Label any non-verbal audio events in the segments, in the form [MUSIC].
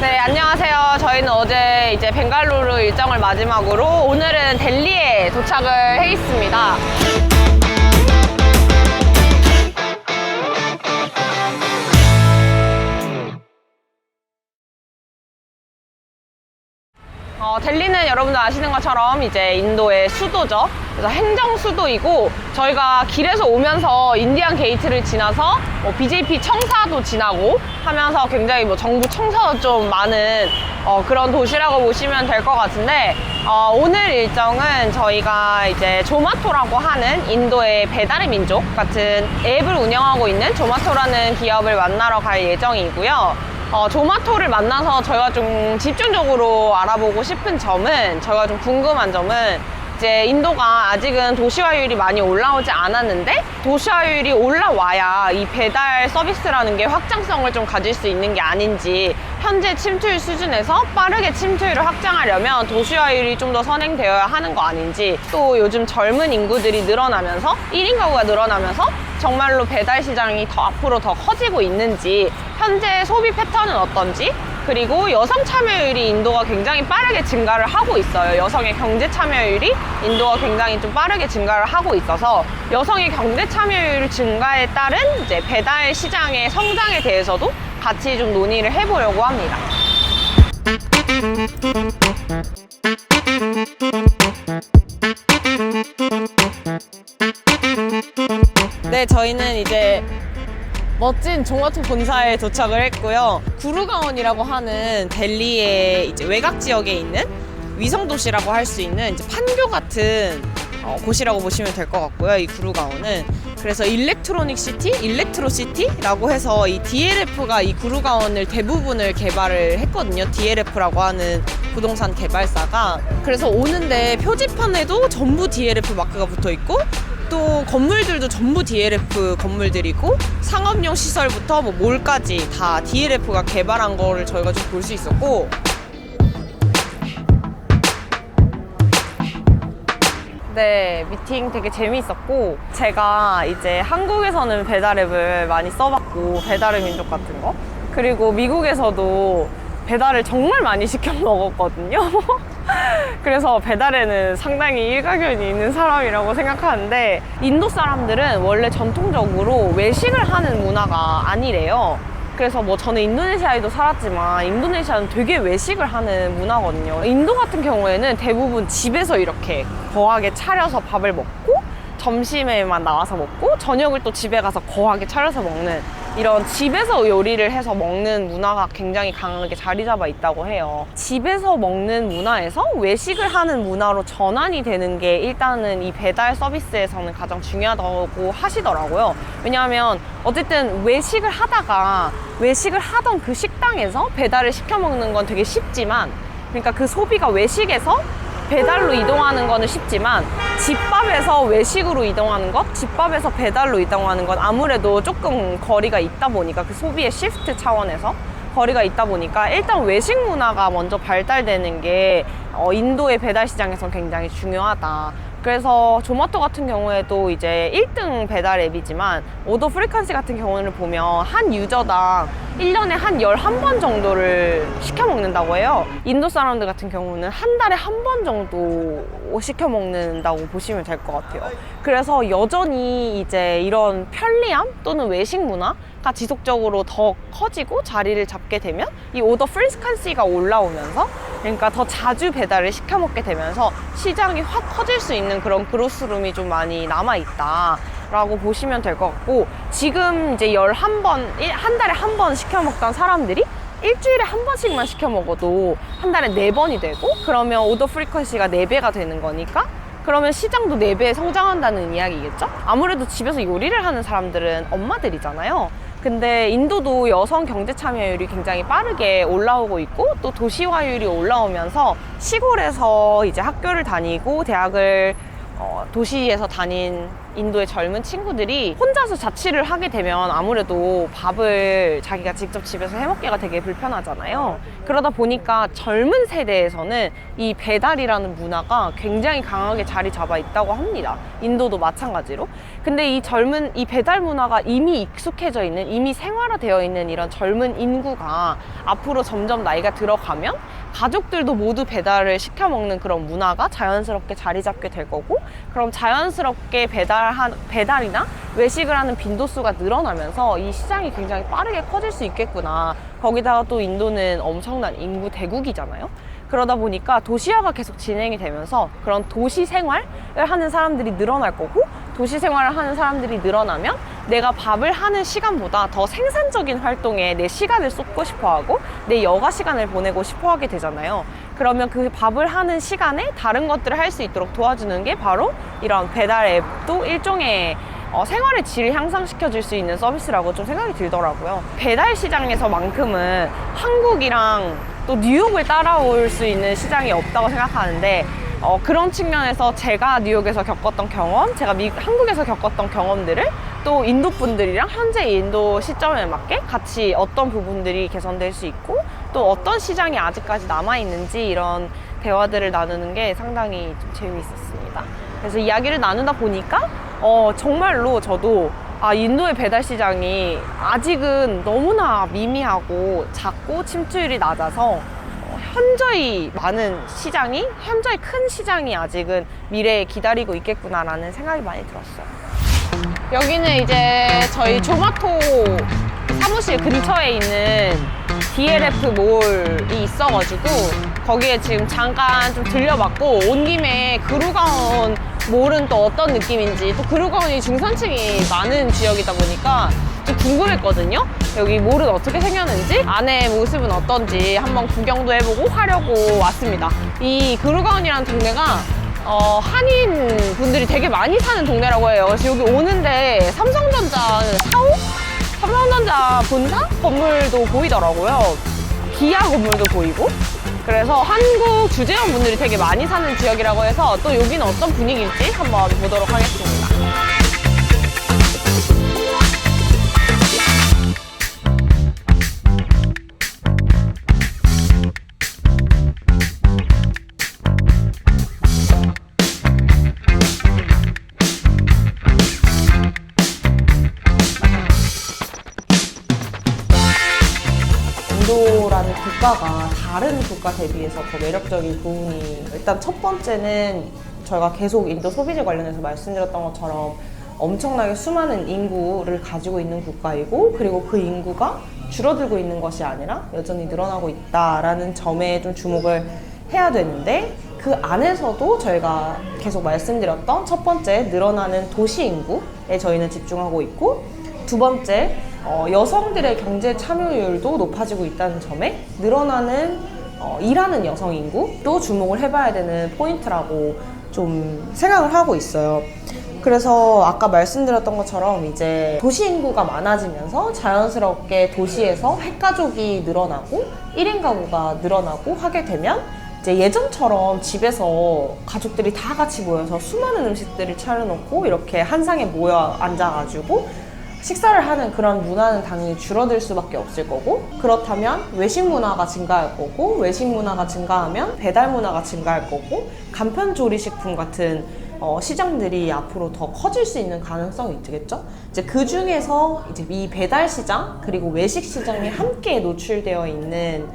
네, 안녕하세요. 저희는 어제 이제 벵갈루루 일정을 마지막으로 오늘은 델리에 도착을 해 있습니다. 어, 델리는 여러분들 아시는 것처럼 이제 인도의 수도죠. 그래서 행정 수도이고 저희가 길에서 오면서 인디안 게이트를 지나서 뭐 BJP 청사도 지나고 하면서 굉장히 뭐 정부 청사도 좀 많은 어, 그런 도시라고 보시면 될 것 같은데 어, 오늘 일정은 저희가 이제 조마토라고 하는 인도의 배달의 민족 같은 앱을 운영하고 있는 조마토라는 기업을 만나러 갈 예정이고요. 어, 조마토를 만나서 저희가 좀 집중적으로 알아보고 싶은 점은 저희가 좀 궁금한 점은 이제 인도가 아직은 도시화율이 많이 올라오지 않았는데 도시화율이 올라와야 이 배달 서비스라는 게 확장성을 좀 가질 수 있는 게 아닌지 현재 침투율 수준에서 빠르게 침투율을 확장하려면 도시화율이 좀 더 선행되어야 하는 거 아닌지 또 요즘 젊은 인구들이 늘어나면서 1인 가구가 늘어나면서 정말로 배달 시장이 더 앞으로 더 커지고 있는지 현재 소비 패턴은 어떤지 그리고 여성 참여율이 인도가 굉장히 빠르게 증가를 하고 있어요. 여성의 경제 참여율이 인도가 굉장히 좀 빠르게 증가를 하고 있어서 여성의 경제 참여율 증가에 따른 이제 배달 시장의 성장에 대해서도 같이 좀 논의를 해보려고 합니다. 네, 저희는 이제 멋진 종마토 본사에 도착을 했고요. 구루가온이라고 하는 델리의 이제 외곽 지역에 있는 위성 도시라고 할 수 있는 이제 판교 같은 어, 곳이라고 보시면 될 것 같고요. 이 구루가온은 그래서 일렉트로닉 시티, 일렉트로 시티라고 해서 이 DLF가 이 구루가온을 대부분을 개발을 했거든요. DLF라고 하는 부동산 개발사가 그래서 오는데 표지판에도 전부 DLF 마크가 붙어 있고 또 건물들도 전부 DLF 건물들이고 상업용 시설부터 뭐 몰까지 다 DLF가 개발한 거를 저희가 좀 볼 수 있었고 네, 미팅 되게 재미있었고 제가 이제 한국에서는 배달앱을 많이 써봤고 배달의 민족 같은 거 그리고 미국에서도 배달을 정말 많이 시켜 먹었거든요. [LAUGHS] [LAUGHS] 그래서 배달에는 상당히 일가견이 있는 사람이라고 생각하는데 인도 사람들은 원래 전통적으로 외식을 하는 문화가 아니래요. 그래서 뭐 저는 인도네시아에도 살았지만 인도네시아는 되게 외식을 하는 문화거든요. 인도 같은 경우에는 대부분 집에서 이렇게 거하게 차려서 밥을 먹고 점심에만 나와서 먹고 저녁을 또 집에 가서 거하게 차려서 먹는 이런 집에서 요리를 해서 먹는 문화가 굉장히 강하게 자리 잡아 있다고 해요. 집에서 먹는 문화에서 외식을 하는 문화로 전환이 되는 게 일단은 이 배달 서비스에서는 가장 중요하다고 하시더라고요. 왜냐하면 어쨌든 외식을 하다가 외식을 하던 그 식당에서 배달을 시켜 먹는 건 되게 쉽지만 그러니까 그 소비가 외식에서 배달로 이동하는 거는 쉽지만 집밥에서 외식으로 이동하는 것, 집밥에서 배달로 이동하는 건 아무래도 조금 거리가 있다 보니까 그 소비의 시프트 차원에서 거리가 있다 보니까 일단 외식 문화가 먼저 발달되는 게 어, 인도의 배달 시장에선 굉장히 중요하다. 그래서 조마토 같은 경우에도 이제 1등 배달 앱이지만 오더 프리퀀시 같은 경우를 보면 한 유저당 1년에 한 11번 정도를 시켜 먹는다고 해요. 인도 사람들 같은 경우는 한 달에 한 번 정도 시켜 먹는다고 보시면 될 것 같아요. 그래서 여전히 이제 이런 편리함 또는 외식 문화 가 지속적으로 더 커지고 자리를 잡게 되면 이 오더 프리퀀시가 올라오면서 그러니까 더 자주 배달을 시켜 먹게 되면서 시장이 확 커질 수 있는 그런 그로스룸이 좀 많이 남아 있다. 라고 보시면 될 것 같고 지금 이제 11번 한 달에 한 번 시켜 먹던 사람들이 일주일에 한 번씩만 시켜 먹어도 한 달에 네 번이 되고 그러면 오더 프리퀀시가 네 배가 되는 거니까 그러면 시장도 네배 성장한다는 이야기겠죠? 아무래도 집에서 요리를 하는 사람들은 엄마들이잖아요. 근데 인도도 여성 경제 참여율이 굉장히 빠르게 올라오고 있고 또 도시화율이 올라오면서 시골에서 이제 학교를 다니고 대학을 어, 도시에서 다닌 인도의 젊은 친구들이 혼자서 자취를 하게 되면 아무래도 밥을 자기가 직접 집에서 해먹기가 되게 불편하잖아요. 그러다 보니까 젊은 세대에서는 이 배달이라는 문화가 굉장히 강하게 자리 잡아 있다고 합니다. 인도도 마찬가지로. 근데 이 젊은 이 배달 문화가 이미 익숙해져 있는 이미 생활화되어 있는 이런 젊은 인구가 앞으로 점점 나이가 들어가면 가족들도 모두 배달을 시켜 먹는 그런 문화가 자연스럽게 자리 잡게 될 거고 그럼 자연스럽게 배달한 배달이나 외식을 하는 빈도수가 늘어나면서 이 시장이 굉장히 빠르게 커질 수 있겠구나. 거기다가 또 인도는 엄청난 인구 대국이잖아요. 그러다 보니까 도시화가 계속 진행이 되면서 그런 도시 생활을 하는 사람들이 늘어날 거고 도시 생활을 하는 사람들이 늘어나면 내가 밥을 하는 시간보다 더 생산적인 활동에 내 시간을 쏟고 싶어 하고 내 여가 시간을 보내고 싶어 하게 되잖아요. 그러면 그 밥을 하는 시간에 다른 것들을 할 수 있도록 도와주는 게 바로 이런 배달 앱도 일종의 어, 생활의 질을 향상시켜 줄 수 있는 서비스라고 좀 생각이 들더라고요. 배달 시장에서만큼은 한국이랑 또 뉴욕을 따라올 수 있는 시장이 없다고 생각하는데 어, 그런 측면에서 제가 뉴욕에서 겪었던 경험, 제가 미, 한국에서 겪었던 경험들을 또 인도 분들이랑 현재 인도 시점에 맞게 같이 어떤 부분들이 개선될 수 있고 또 어떤 시장이 아직까지 남아 있는지 이런 대화들을 나누는 게 상당히 좀 재미있었습니다. 그래서 이야기를 나누다 보니까 어, 정말로 저도 아, 인도의 배달 시장이 아직은 너무나 미미하고 작고 침투율이 낮아서 어, 현저히 많은 시장이, 현저히 큰 시장이 아직은 미래에 기다리고 있겠구나라는 생각이 많이 들었어요. 여기는 이제 저희 조마토 사무실 근처에 있는 DLF 몰이 있어가지고 거기에 지금 잠깐 좀 들려봤고 온 김에 그루가온 몰은 또 어떤 느낌인지 또 그루가온이 중산층이 많은 지역이다 보니까 좀 궁금했거든요. 여기 몰은 어떻게 생겼는지 안에 모습은 어떤지 한번 구경도 해보고 하려고 왔습니다. 이 그루가온이라는 동네가 어, 한인 분들이 되게 많이 사는 동네라고 해요. 그래서 여기 오는데 삼성전자 사옥? 삼성전자 본사 건물도 보이더라고요. 기아 건물도 보이고. 그래서 한국 주재원 분들이 되게 많이 사는 지역이라고 해서 또 여기는 어떤 분위기일지 한번 보도록 하겠습니다. 인도라는 국가가 다른 국가 대비해서 더 매력적인 부분이 일단 첫 번째는 저희가 계속 인도 소비재 관련해서 말씀드렸던 것처럼 엄청나게 수많은 인구를 가지고 있는 국가이고 그리고 그 인구가 줄어들고 있는 것이 아니라 여전히 늘어나고 있다라는 점에 좀 주목을 해야 되는데 그 안에서도 저희가 계속 말씀드렸던 첫 번째 늘어나는 도시 인구에 저희는 집중하고 있고 두 번째 어, 여성들의 경제 참여율도 높아지고 있다는 점에 늘어나는 어, 일하는 여성 인구도 주목을 해봐야 되는 포인트라고 좀 생각을 하고 있어요. 그래서 아까 말씀드렸던 것처럼 이제 도시 인구가 많아지면서 자연스럽게 도시에서 핵가족이 늘어나고 1인 가구가 늘어나고 하게 되면 이제 예전처럼 집에서 가족들이 다 같이 모여서 수많은 음식들을 차려놓고 이렇게 한 상에 모여 앉아가지고 식사를 하는 그런 문화는 당연히 줄어들 수밖에 없을 거고 그렇다면 외식 문화가 증가할 거고 외식 문화가 증가하면 배달 문화가 증가할 거고 간편 조리식품 같은 어, 시장들이 앞으로 더 커질 수 있는 가능성이 있겠죠. 이제 그 중에서 이제 이 배달 시장 그리고 외식 시장이 함께 노출되어 있는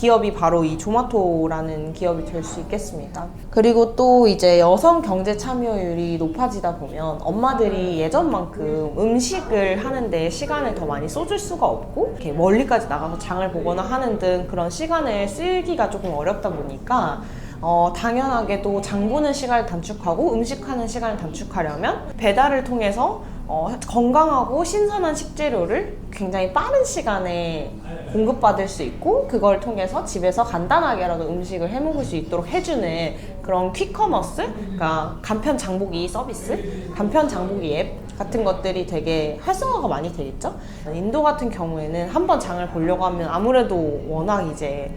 기업이 바로 이 조마토라는 기업이 될 수 있겠습니다. 그리고 또 이제 여성 경제 참여율이 높아지다 보면 엄마들이 예전만큼 음식을 하는데 시간을 더 많이 쏟을 수가 없고 이렇게 멀리까지 나가서 장을 보거나 하는 등 그런 시간을 쓰기가 조금 어렵다 보니까 어, 당연하게도 장 보는 시간을 단축하고 음식하는 시간을 단축하려면 배달을 통해서 어, 건강하고 신선한 식재료를 굉장히 빠른 시간에 공급받을 수 있고 그걸 통해서 집에서 간단하게라도 음식을 해 먹을 수 있도록 해주는 그런 퀵커머스, 그러니까 간편 장보기 서비스, 간편 장보기 앱 같은 것들이 되게 활성화가 많이 되겠죠. 인도 같은 경우에는 한번 장을 보려고 하면 아무래도 워낙 이제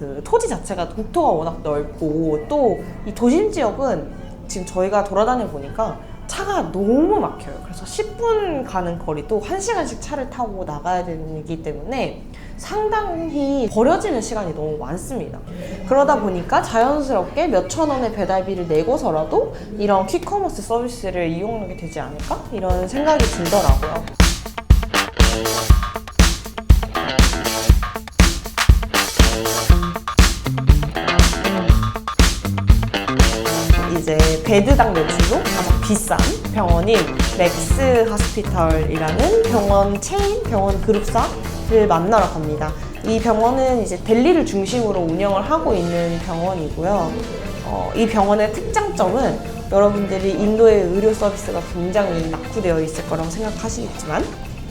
그 토지 자체가 국토가 워낙 넓고 또 이 도심 지역은 지금 저희가 돌아다녀 보니까 차가 너무 막혀요. 그래서 10분 가는 거리도 1시간씩 차를 타고 나가야 되기 때문에 상당히 버려지는 시간이 너무 많습니다. 그러다 보니까 자연스럽게 몇천 원의 배달비를 내고서라도 이런 퀵커머스 서비스를 이용하게 되지 않을까? 이런 생각이 들더라고요. 베드당 매출로 가장 비싼 병원인 맥스 하스피털이라는 병원 체인 병원 그룹사를 만나러 갑니다. 이 병원은 이제 델리를 중심으로 운영을 하고 있는 병원이고요. 어, 이 병원의 특장점은 여러분들이 인도의 의료 서비스가 굉장히 낙후되어 있을 거라고 생각하시겠지만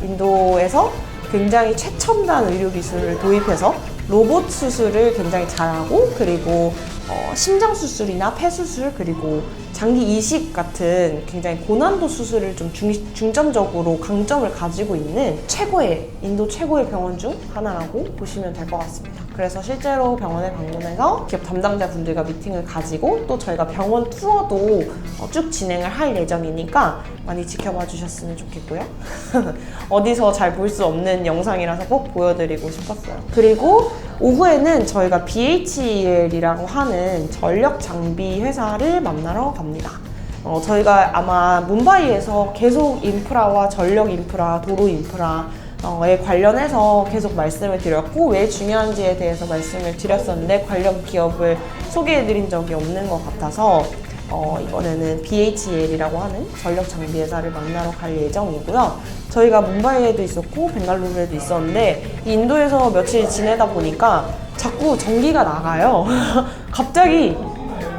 인도에서 굉장히 최첨단 의료 기술을 도입해서 로봇 수술을 굉장히 잘하고 그리고 어, 심장 수술이나 폐 수술 그리고 장기 이식 같은 굉장히 고난도 수술을 좀 중, 중점적으로 강점을 가지고 있는 최고의 인도 최고의 병원 중 하나라고 보시면 될 것 같습니다. 그래서 실제로 병원에 방문해서 기업 담당자 분들과 미팅을 가지고 또 저희가 병원 투어도 어, 쭉 진행을 할 예정이니까 많이 지켜봐 주셨으면 좋겠고요. [LAUGHS] 어디서 잘 볼 수 없는 영상이라서 꼭 보여드리고 싶었어요. 그리고 오후에는 저희가 BHEL이라고 하는 전력 장비 회사를 만나러 갑니다. 어, 저희가 아마 문바이에서 계속 인프라와 전력 인프라, 도로 인프라 에 관련해서 계속 말씀을 드렸고 왜 중요한지에 대해서 말씀을 드렸었는데 관련 기업을 소개해 드린 적이 없는 것 같아서 어, 이번에는 BHEL이라고 하는 전력 장비 회사를 만나러 갈 예정이고요. 저희가 문바이에도 있었고 벵갈루루에도 있었는데 이 인도에서 며칠 지내다 보니까 자꾸 전기가 나가요. [LAUGHS] 갑자기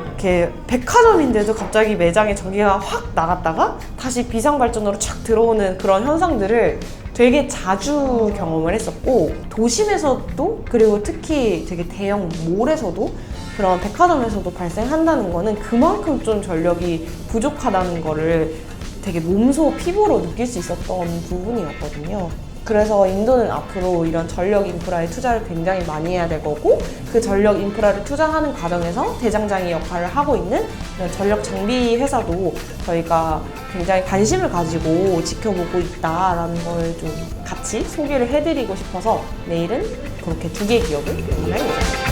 이렇게 백화점인데도 갑자기 매장에 전기가 확 나갔다가 다시 비상발전으로 착 들어오는 그런 현상들을 되게 자주 경험을 했었고 도심에서도 그리고 특히 되게 대형 몰에서도 그런 백화점에서도 발생한다는 거는 그만큼 좀 전력이 부족하다는 거를 되게 몸소 피부로 느낄 수 있었던 부분이었거든요. 그래서 인도는 앞으로 이런 전력 인프라에 투자를 굉장히 많이 해야 될 거고 그 전력 인프라를 투자하는 과정에서 대장장이 역할을 하고 있는 이런 전력 장비 회사도 저희가 굉장히 관심을 가지고 지켜보고 있다라는 걸 좀 같이 소개를 해드리고 싶어서 내일은 그렇게 두 개의 기업을 예정입니다.